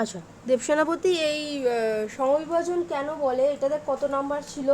আচ্ছা দেবসেনাপতি এই সমবিভাজন কেন বলে? এটাতে কত নাম্বার ছিল।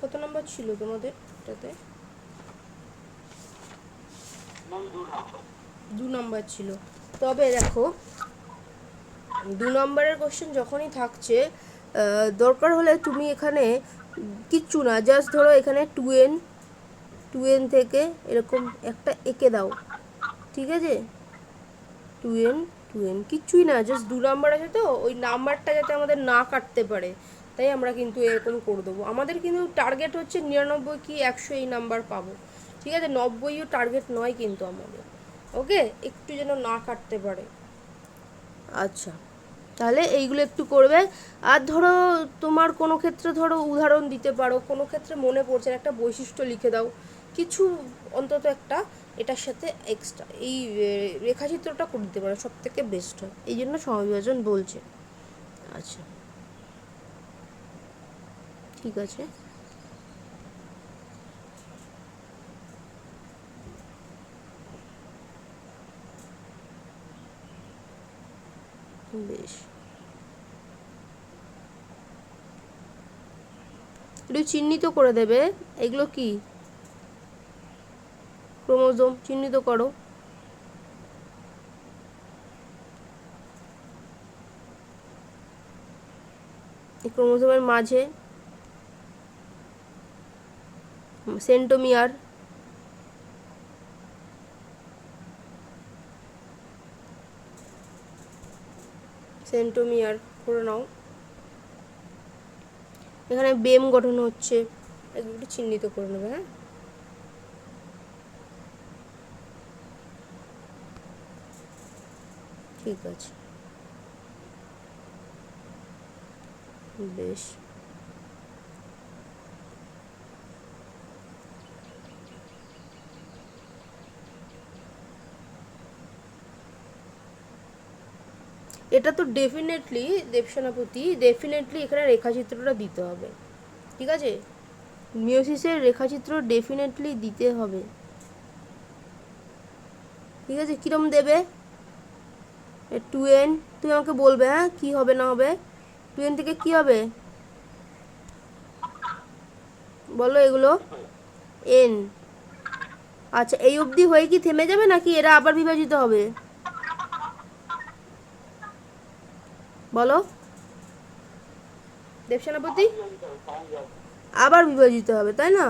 কত নাম্বার ছিল তোমাদের এটাতে? দু নাম্বার ছিল। তবে দেখো, দু নম্বরের কোশ্চেন যখনই থাকছে দরকার হলে তুমি এখানে কিচ্ছু না জাস্ট ধরো এখানে টু এন টু এন থেকে এরকম একটা এঁকে দাও। ঠিক আছে? টু এন টু এন কিচ্ছুই না জাস্ট দু নাম্বার আছে তো, ওই নাম্বারটা যাতে আমাদের না কাটতে পারে। তাই আমরা কিন্তু এরকম করে দেবো। আমাদের কিন্তু টার্গেট হচ্ছে নিরানব্বই কি একশো এই নাম্বার পাবো। ঠিক আছে? নব্বইও টার্গেট নয় কিন্তু আমাদের। ওকে? একটু যেন না কাটতে পারে। আচ্ছা। তাহলে এইগুলো একটু করবে। আর ধরো, তোমার কোনো ক্ষেত্রে ধরো উদাহরণ দিতে পারো। কোনো ক্ষেত্রে মনে পড়ছে একটা বৈশিষ্ট্য লিখে দাও। কিছু অন্তত একটা এটার সাথে এক্সট্রা এই রেখাচিত্রটা করে দিতে পারে সব থেকে বেস্ট হয়। এই জন্য সমবিভাজন বলছে। আচ্ছা। ঠিক আছে। বেশ। একটু চিহ্নিত করে দেবে। এগুলো কি? ক্রোমোজোম চিহ্নিত করো। ক্রোমোজোমের মাঝে সেন্টোমিয়ার সেন্টোমিয়ার করে নাও। এখানে বেম গঠন হচ্ছে একটু চিহ্নিত করে নেবে হ্যাঁ? ঠিক আছে। বেশ। এটা তো ডেফিনেটলি দেবসেনাপতি ডেফিনেটলি এখানে রেখাচিত্রটা দিতে হবে। ঠিক আছে? মিওসিসের রেখাচিত্র ডেফিনেটলি দিতে হবে। ঠিক আছে? কিরম দেবে? টু এন তুমি আমাকে বলবে হ্যাঁ? কি হবে, না হবে? টু এন থেকে কি হবে? বলো এগুলো। এন। আচ্ছা এই অবধি হয়ে কি থেমে যাবে নাকি এরা আবার বিভাজিত হবে? বলো। দেবসেনাপতি? আবার বিভাজিত হবে, তাই না?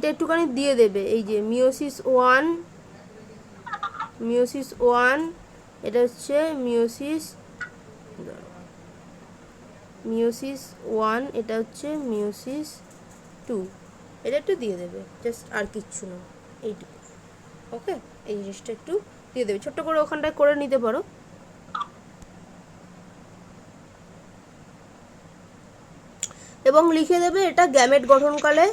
এইটা একটুখানি দিয়ে দেবে। এই যে মিওসিস ওয়ান মিওসিস ওয়ান এটা হচ্ছে মিওসিস মিওসিস ওয়ান এটা হচ্ছে মিওসিস টু এটা একটু দিয়ে দেবে জাস্ট আর কিচ্ছু না। এইটুকু। ওকে এই জিনিসটা একটু দিয়ে দেবে। ছোট্ট করে ওখানটায় করে নিতে পারো। এবং লিখে দেবে এটা গ্যামেট গঠনকালে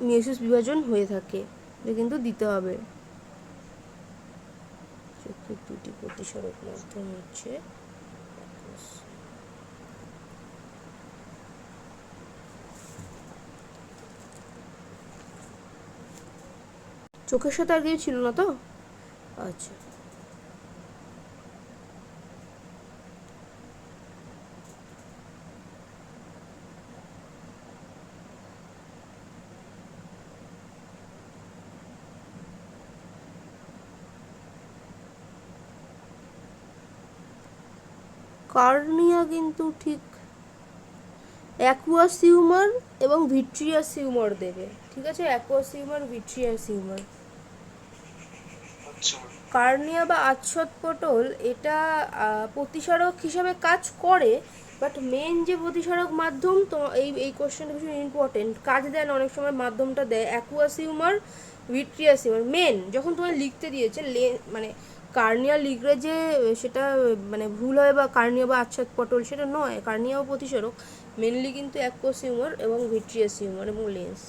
মিওসিস বিভাজন হয়ে থাকে। এটা কিন্তু দিতে হবে। চোখের দুটি প্রতিসরক মাধ্যম হচ্ছে চোখের সাথে আর কিছু ছিল না তো? আচ্ছা। কার্নিয়া কিন্তু ঠিক অ্যাকুয়াস হিউমার এবং ভিট্রিয়াস হিউমার দেবে ঠিক আছে? Aqueous humour vitreous humour cornea বা আচ্ছদ পটল এটা প্রতিসারক হিসাবে কাজ করে বাট মেন যে প্রতিসারক মাধ্যম তো এই এই কোশ্চেনটা ভীষণ ইম্পর্টেন্ট কাজ দেন অনেক সময় মাধ্যমটা দেয় aqueous humour vitreous humour main যখন তোমার লিখতে দিয়েছে লে মানে কার্নিয়া লিখলে যে, সেটা মানে ভুল হয় বা কার্নিয়া বা আচ্ছাদ পটল, সেটা নয়। কার্নিয়া প্রতিসারক মেনলি কিন্তু অ্যাকুয়াস হিউমার এবং ভিট্রিয়াস হিউমার এবং লেন্স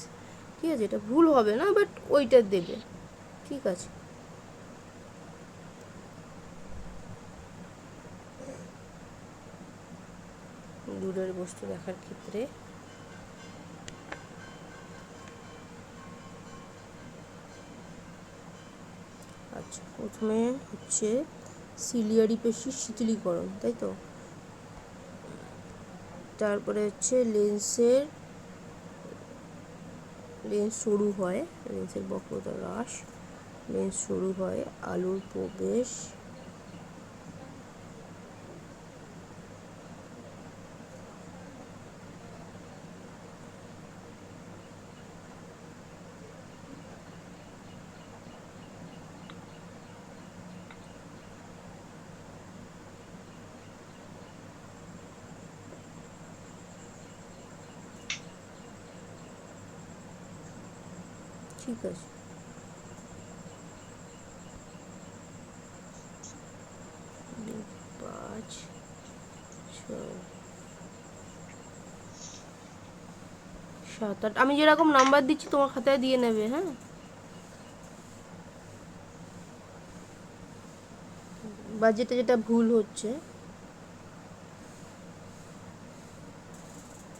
ঠিক আছে, এটা ভুল হবে না বাট ওইটা দেবে। ঠিক আছে। দূরের বস্তু দেখার ক্ষেত্রে প্রথমে হচ্ছে সিলিয়ারি পেশির শিথিলীকরণ তাই তো? তারপরে হচ্ছে লেন্সের, লেন্স সরু হয়, লেন্সের বক্রতা হ্রাস, লেন্স সরু হয়, আলুর প্রবেশ ঠিক আছে। পাঁচ সাত, আট। আমি যেরকম নাম্বার দিচ্ছি তোমার খাতায় দিয়ে নেবে হ্যাঁ? বা যেটা যেটা ভুল হচ্ছে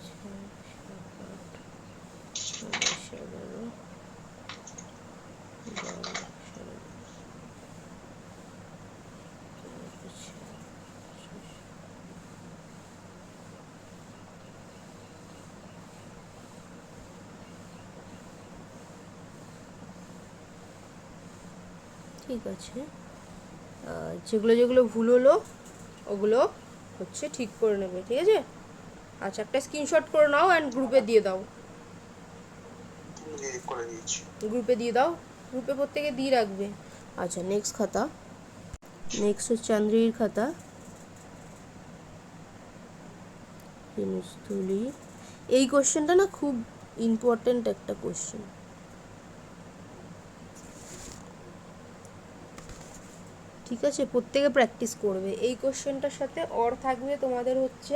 ছয়, সাত, আট, নয়, দশ, এগারো বারো, ষোলো, একুশ, বাইশ, ঠিক আছে। যেগুলো যেগুলো ভুল হলো ওগুলো হচ্ছে ঠিক করে নেবে ঠিক আছে? আচ্ছা একটা স্ক্রিনশট করে নাও অ্যান্ড গ্রুপে দিয়ে দাও। গ্রুপে দিয়ে দাও। গ্রুপে প্রত্যেকে দিয়ে রাখবে। আচ্ছা নেক্সট খাতা। নেক্সট হচ্ছে চান্দ্রির খাতা। এই কোশ্চেনটা না খুব ইম্পর্ট্যান্ট একটা কোশ্চেন ঠিক আছে? প্রত্যেকে প্র্যাকটিস করবে। এই কোশ্চেনটার সাথে অর থাকবে তোমাদের হচ্ছে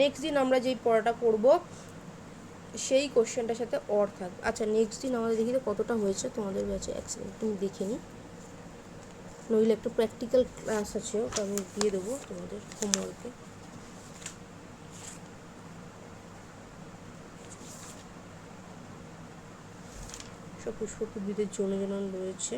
নেক্সট দিন আমরা যেই পড়াটা করব সেই কোশ্চেনটার সাথে অর থাকবে আচ্ছা নেক্সট দিন আমাদের দেখি কতটা হয়েছে? তোমাদের ব্যাচে এক সেকেন্ড তুমি দেখে নিই নইলে একটা প্র্যাকটিক্যাল ক্লাস আছে, ওটা আমি দিয়ে দেবো তোমাদের হোমওয়ার্কে সব পুষ্পকুদ্ভিদের জনজনন রয়েছে।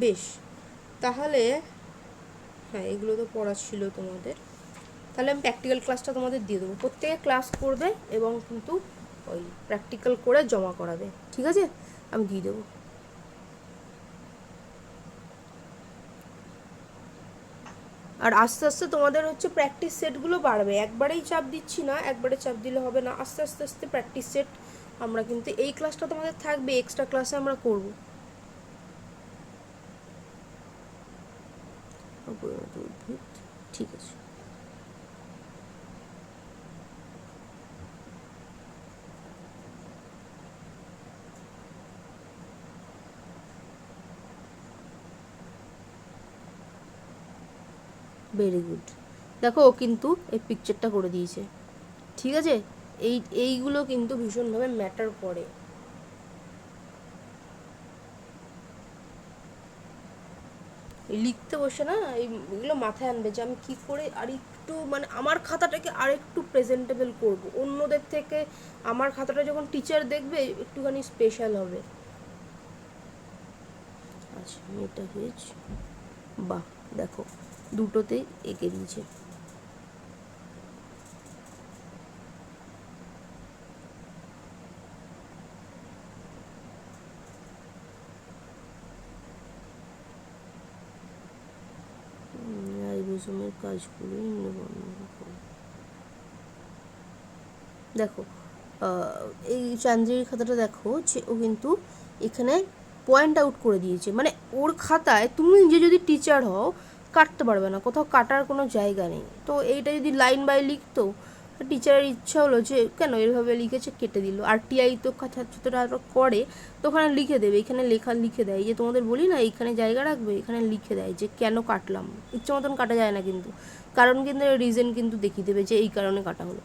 বেশ। তাহলে হ্যাঁ এগুলো তো পড়া ছিল তোমাদের। তাহলে আমি প্র্যাকটিক্যাল ক্লাসটা তোমাদের দিয়ে দেবো। প্রত্যেকে ক্লাস করবে এবং কিন্তু ওই প্র্যাকটিক্যাল করে জমা করাবে। ঠিক আছে? আমি দিয়ে দেবো। আর আস্তে আস্তে তোমাদের হচ্ছে প্র্যাকটিস সেটগুলো বাড়বে। একবারেই চাপ দিচ্ছি না, একবারে চাপ দিলে হবে না। আস্তে আস্তে আস্তে প্র্যাকটিস সেট আমরা কিন্তু এই ক্লাসটা তোমাদের থাকবে এক্সট্রা ক্লাসে আমরা করব। অপরিণত ঠিক আছে। ভেরি গুড দেখো, ও কিন্তু এই পিকচারটা করে দিয়েছে। ঠিক আছে? এই, এইগুলো কিন্তু ভীষণভাবে ম্যাটার করে। লিখতে বসে না এইগুলো মাথায় আনবে যে আমি কী করে আর একটু মানে আমার খাতাটাকে আর একটু প্রেজেন্টেবল করব। অন্যদের থেকে আমার খাতাটা যখন টিচার দেখবে, একটুখানি স্পেশাল হবে। আচ্ছা এটা পেজ বাহ, দেখো, দুটোতেই এঁকে দিয়েছে। রাইবোসোমের কাজগুলো দেখো এই চান্দ্রির খাতাটা দেখো যে ও কিন্তু এখানে পয়েন্ট আউট করে দিয়েছে। মানে ওর খাতায় তুমি নিজে যদি টিচার হও, কাটতে পারবে না। কোথাও কাটার কোনো জায়গা নেই। তো এইটা যদি লাইন বাই লিখতো টিচারের ইচ্ছা হলো যে, কেন এভাবে লিখেছে কেটে দিল? আর টিআই তো ছাত্ররা করে, তো ওখানে লিখে দেবে, এখানে লেখা, লিখে দেয়। যে তোমাদের বলি না, এখানে জায়গা রাখবে, এখানে লিখে দেয় যে, কেন কাটলাম? ইচ্ছে মতন কাটা যায় না কিন্তু। কারণ কিন্তু রিজন কিন্তু দেখিয়ে দেবে যে, এই কারণে কাটা হলো।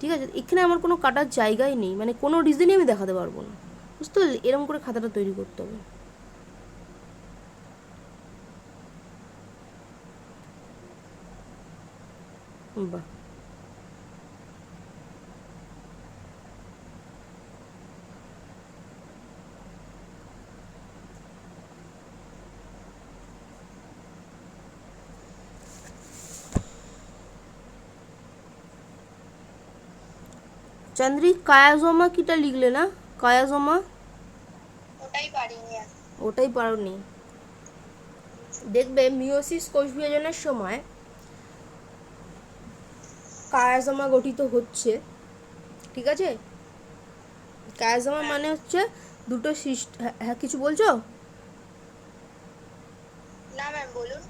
ঠিক আছে? এখানে আমার কোনো কাটার জায়গাই নেই। মানে কোনো রিজনই আমি দেখাতে পারব না। বুঝতে পারলি? এরকম করে খাতাটা তৈরি করতে হবে। বাহ। চান্দ্রি কায়াজমা কিটা লিখলে না? কায়াজমা ওটাই পারিনি ওটাই পারোনি। দেখবে মিওসিস কোষ বিভাজনের সময় কায়াজমা গঠিত হচ্ছে ঠিক আছে? কায়াজমা মানে হচ্ছে দুটো সিস্ট হ্যাঁ কিছু বলছো? না ম্যাম বলুন।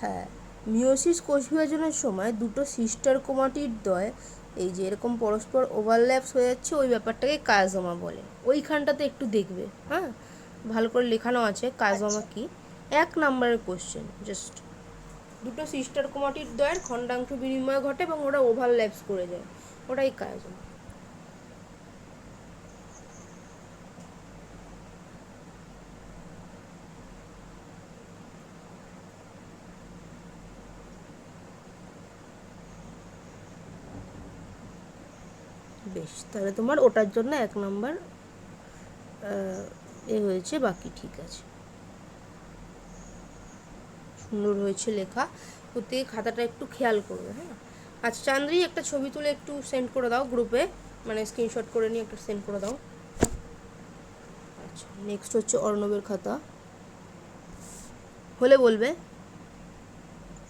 হ্যাঁ মিওসিস কোষ বিভাজনের সময় দুটো সিস্টার কোমাটির দয় এই যে এরকম পরস্পর ওভারল্যাপস হয়ে যাচ্ছে ওই ব্যাপারটাকে কায়াজমা বলে। ওইখানটাতে একটু দেখবে হ্যাঁ? ভালো করে লেখানো আছে কায়াজমা কি? এক নাম্বারের কোশ্চেন জাস্ট দুটো সিস্টার কুমাটির দয়ের খণ্ডাংশ বিনিময় ঘটে এবং ওরা ওভারল্যাপস করে যায়। ওটাই কায়াজমা বেশ তাহলে তোমার ওটার জন্য এক নাম্বার এ হয়েছে, বাকি ঠিক আছে। সুন্দর হয়েছে লেখা। প্রত্যেকে খাতাটা একটু খেয়াল করবে হ্যাঁ? আচ্ছা চান্দ্রি, একটা ছবি তুলে একটু সেন্ড করে দাও গ্রুপে মানে স্ক্রিনশট করে নিয়ে একটু সেন্ড করে দাও। আচ্ছা নেক্সট হচ্ছে অর্ণবের খাতা। হলে বলবে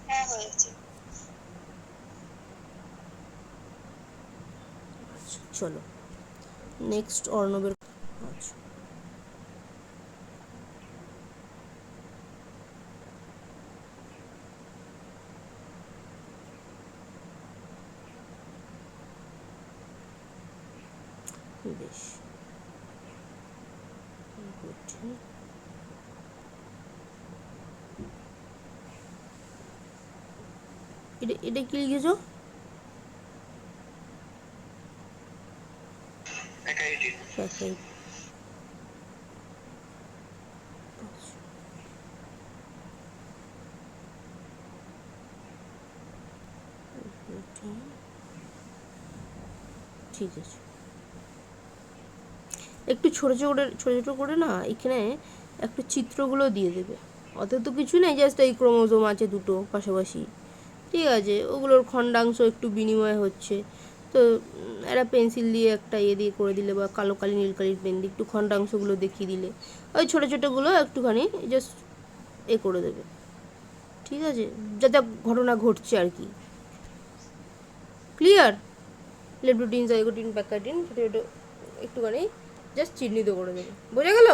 হ্যাঁ হয়েছে আচ্ছা চলো। নেক্সট অর্ণবের আচ্ছা. এটা এটা কি লিখেছো আছে। একটু ছোট ছোট করে, ছোট ছোট করে না, এখানে একটু চিত্রগুলো দিয়ে দেবে। অত তো কিছু নেই জাস্ট এই ক্রোমোজোম আছে দুটো পাশাপাশি। ঠিক আছে, ওগুলোর খণ্ডাংশ একটু বিনিময় হচ্ছে। তো একটা পেন্সিল দিয়ে একটা ইয়ে দিয়ে করে দিলে বা কালো কালি, নীল কালির পেন দিয়ে একটু খণ্ডাংশগুলো দেখিয়ে দিলে, ওই ছোটো ছোটোগুলো একটুখানি জাস্ট এ করে দেবে। ঠিক আছে? যাতে ঘটনা ঘটছে আর কি। ক্লিয়ার লেপটোটিন জাইগোটিন প্যাকাটিন ছোটো ছোটো একটুখানি জাস্ট চিহ্নিত করে দেবে। বোঝা গেল?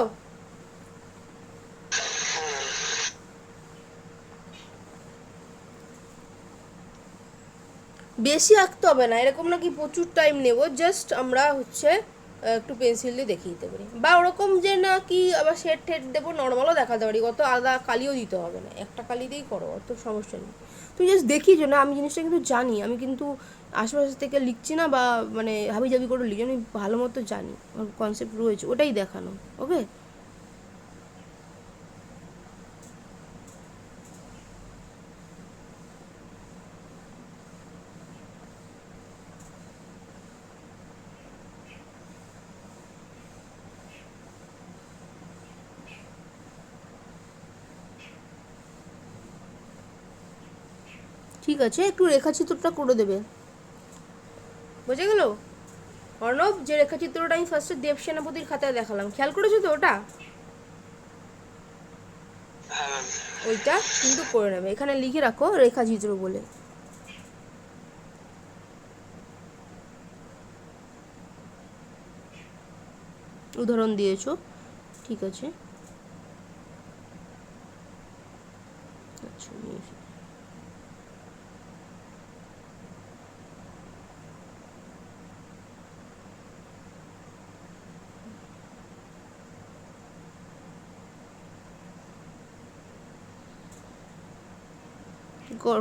বেশি আঁকতে হবে না, এরকম নাকি প্রচুর টাইম নেব জাস্ট আমরা হচ্ছে একটু পেন্সিল দিয়ে দেখিয়ে দিতে পারি। বা ওরকম যে না কি আবার শেড টেড দেবো নর্মালও দেখাতে পারি, অত আলাদা কালিও দিতে হবে না, একটা কালি দিয়েই করো অত সমস্যা নেই। তুই জাস্ট দেখিয়েছো না, আমি জিনিসটা কিন্তু জানি, আমি কিন্তু আশেপাশে থেকে লিখছি না বা মানে হাবি জাবি করে লিখি, আমি ভালো মতো জানি, আমার কনসেপ্ট রয়েছে, ওটাই দেখানো ওকে ঠিক আছে একটু রেখাচিত্রটা করে দেবে। বোঝা গেল? অর্ণব যে রেখাচিত্রটা আমি ফার্স্টে দেব সেনাপতির খাতায় দেখালাম। খেয়াল করেছ তো ওটা? হ্যাঁ। ওইটা কিন্তু করে নেবে। এখানে লিখে রাখো রেখাচিত্র বলে। উদাহরণ দিয়েছ। ঠিক আছে আচ্ছা নিয়ে এসো।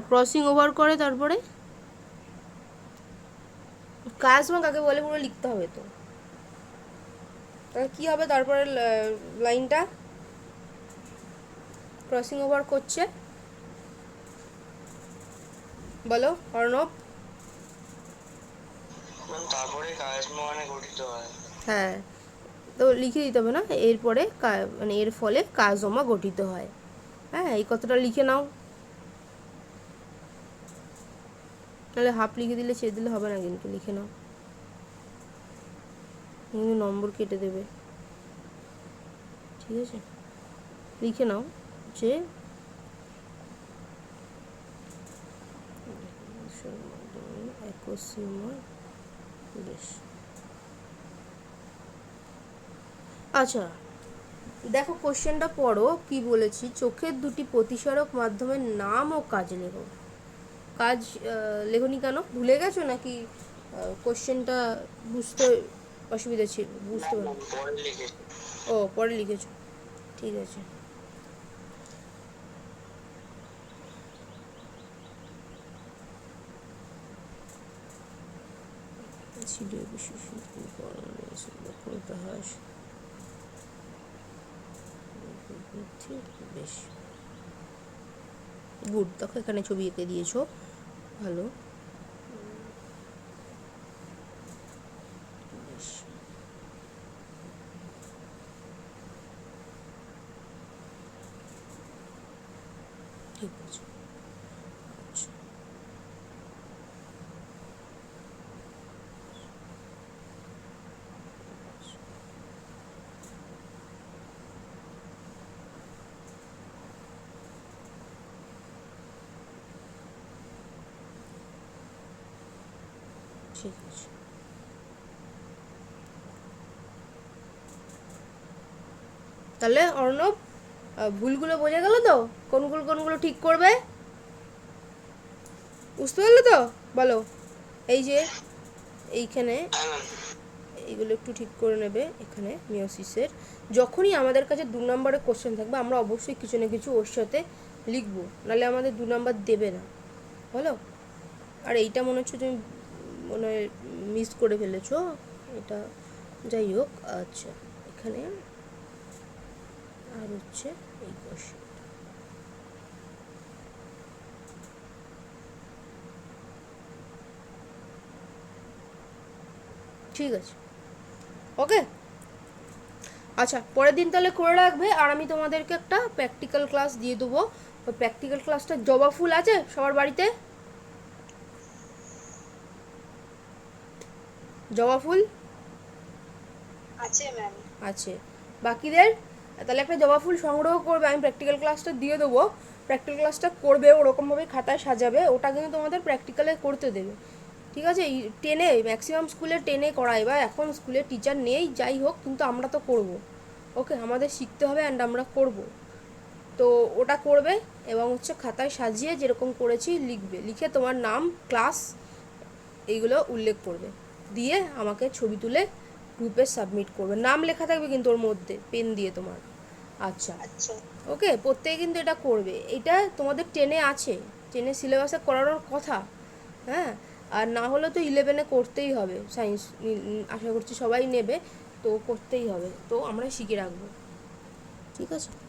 ক্রসিং ওভার করে তারপরে? কাজ কায়াসমা কাকে বলে পুরো লিখতে হবে তো। কি হবে তারপরে লাইনটা? ক্রসিং ওভার করছে। বলো অর্ণব। তারপরে মানে গঠিত হয়। হ্যাঁ তো লিখে দিতে হবে না? এরপরে মানে এর ফলে কাজমা গঠিত হয়। হ্যাঁ এই কথাটা লিখে নাও। নাহলে হাফ লিখে দিলে চেয়ে দিলে হবে না কিন্তু, লিখে নাও। কিন্তু নম্বর কেটে দেবে। ঠিক আছে? লিখে নাও যে আচ্ছা দেখো কোশ্চেনটা পড়ো, কি বলেছি? চোখের দুটি প্রতিসারক মাধ্যমের নাম ও কাজ লেখো। কাজ লেখনি কেন? ভুলে গেছো নাকি কোশ্চেনটা বুঝতে অসুবিধা ছিল বুঝতে পারো ও পরে লিখেছো। ঠিক আছে। বিশেষ বেশ। গুড দেখো এখানে ছবি এঁকে দিয়েছ। ভালো। ঠিক আছে আচ্ছা ঠিক তাহলে অর্ণব ভুলগুলো বোঝা গেল তো? কোনগুলো কোনগুলো ঠিক করবে? বুঝতে পারলে তো? বলো। এই যে, এইখানে এইগুলো একটু ঠিক করে নেবে এখানে মিওসিসের যখনই আমাদের কাছে দু নম্বরের কোশ্চেন থাকবে, আমরা অবশ্যই কিছু না কিছু ওর সাথে লিখব। নাহলে আমাদের দু নম্বর দেবে না। বলো? আর এইটা মনে হচ্ছে তুমি মনে হয় মিস করে ফেলেছো। এটা যাই হোক আচ্ছা এখানে আর হচ্ছে এই কোশ্চেন ঠিক আছে। ওকে আচ্ছা পরের দিন তাহলে করে রাখবে, আর আমি তোমাদেরকে একটা প্র্যাকটিক্যাল ক্লাস দিয়ে দেবো। প্র্যাকটিক্যাল ক্লাসটা জবা ফুল আছে সবার বাড়িতে? জবা ফুল? আছে ম্যাম আছে। বাকিদের? তাহলে একটা জবা ফুল সংগ্রহ করবে আমি প্র্যাকটিক্যাল ক্লাসটা দিয়ে দেবো। প্র্যাকটিক্যাল ক্লাসটা করবে ওরকমভাবে খাতায় সাজাবে ওটা কিন্তু তোমাদের প্র্যাকটিক্যালে করতে দেবে। ঠিক আছে? টেনে ম্যাক্সিমাম স্কুলে টেনে করায় বা এখন স্কুলে টিচার নেই যাই হোক কিন্তু আমরা তো করব। ওকে আমাদের শিখতে হবে অ্যান্ড আমরা করব। তো ওটা করবে এবং হচ্ছে খাতায় সাজিয়ে যেরকম করেছি লিখবে। লিখে তোমার নাম ক্লাস এইগুলো উল্লেখ করবে। দিয়ে আমাকে ছবি তুলে গ্রুপে সাবমিট করবে। নাম লেখা থাকবে কিন্তু ওর মধ্যে পেন দিয়ে তোমার। আচ্ছা। আচ্ছা। ওকে? প্রত্যেকে কিন্তু এটা করবে। এটা তোমাদের টেনে আছে। টেনে সিলেবাসে করানোর কথা। হ্যাঁ? আর না হলে তো ইলেভেনে করতেই হবে। সায়েন্স আশা করছি সবাই নেবে। তো করতেই হবে। তো আমরা শিখে রাখব। ঠিক আছে?